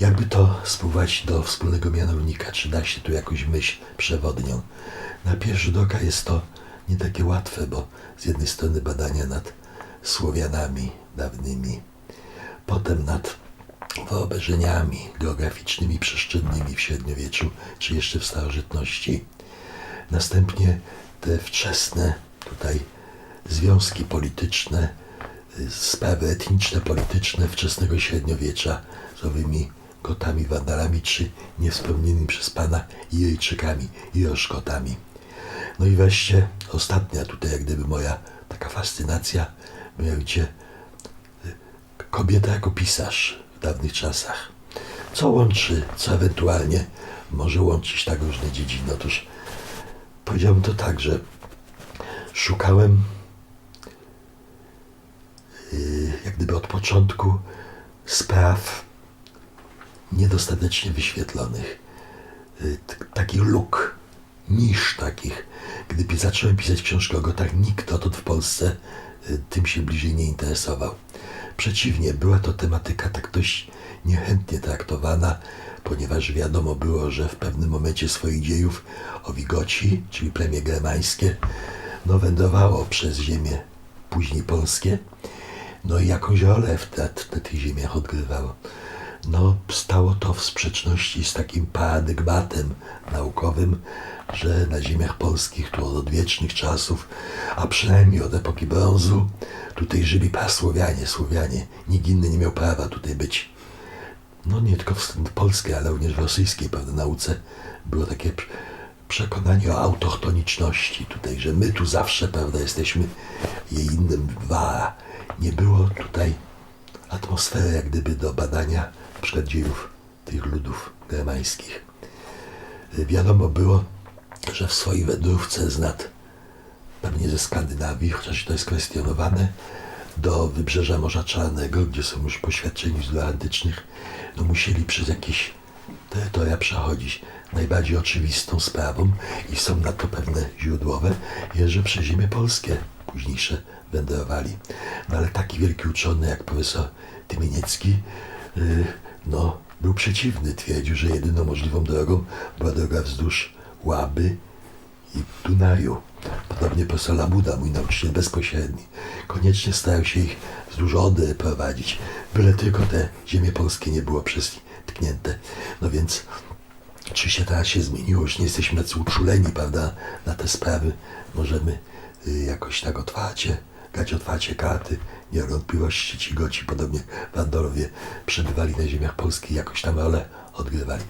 Jakby to spływać do wspólnego mianownika? Czy da się tu jakąś myśl przewodnią? Na pierwszy rzut oka jest to nie takie łatwe, bo z jednej strony badania nad Słowianami dawnymi, potem nad wyobrażeniami geograficznymi, przestrzennymi w średniowieczu, czy jeszcze w starożytności. Następnie te wczesne tutaj związki polityczne, y, sprawy etniczne, polityczne wczesnego średniowiecza z owymi Gotami, Wandalami, czy niewspomnianymi przez Pana Iryjczykami, Iroszkotami. No i wreszcie ostatnia tutaj jak gdyby moja taka fascynacja, mianowicie kobieta jako pisarz w dawnych czasach. Co łączy, co ewentualnie może łączyć tak różne dziedziny? Otóż powiedziałbym to tak, że szukałem yy, jak gdyby od początku spraw niedostatecznie wyświetlonych, t- takich luk, nisz takich. Gdy zacząłem pisać książkę o Gotach, nikt dotąd w Polsce y, tym się bliżej nie interesował. Przeciwnie, była to tematyka tak dość niechętnie traktowana, ponieważ wiadomo było, że w pewnym momencie swoich dziejów Owigoci, czyli plemię germańskie, no wędrowało przez ziemię później polskie, no i jakąś rolę w te, te tych ziemiach odgrywało. No, stało to w sprzeczności z takim paradygmatem naukowym, że na ziemiach polskich tu od odwiecznych czasów, a przynajmniej od epoki brązu, tutaj żyli prasłowianie, Słowianie. Nikt inny nie miał prawa tutaj być. No nie tylko w polskiej, ale również w rosyjskiej prawda, nauce było takie prze- przekonanie o autochtoniczności tutaj, że my tu zawsze prawda, jesteśmy jej innym wara. Nie było tutaj atmosfery jak gdyby do badania przykład dziejów tych ludów germańskich. Wiadomo było, że w swojej wędrówce z nad, pewnie ze Skandynawii, chociaż to jest kwestionowane, do wybrzeża Morza Czarnego, gdzie są już poświadczeni źródeł antycznych, no musieli przez jakieś terytoria przechodzić. Najbardziej oczywistą sprawą, i są na to pewne źródłowe, jest, że przez ziemie polskie późniejsze wędrowali. No ale taki wielki uczony jak profesor Tymieniecki, yy, przeciwny. Twierdził, że jedyną możliwą drogą była droga wzdłuż Łaby i Dunaju. Podobnie profesor Labuda, mój nauczyciel bezpośredni, koniecznie starał się ich wzdłuż Odry prowadzić, byle tylko te ziemie polskie nie było przez tknięte. No więc oczywiście teraz się zmieniło, już nie jesteśmy tacy uczuleni, prawda, na te sprawy. Możemy y, jakoś tak otwarcie, grać otwarcie karty. Nie ma wątpliwości, ci goci, podobnie Wandorowie, przebywali na ziemiach polskich, jakoś tam rolę odgrywali.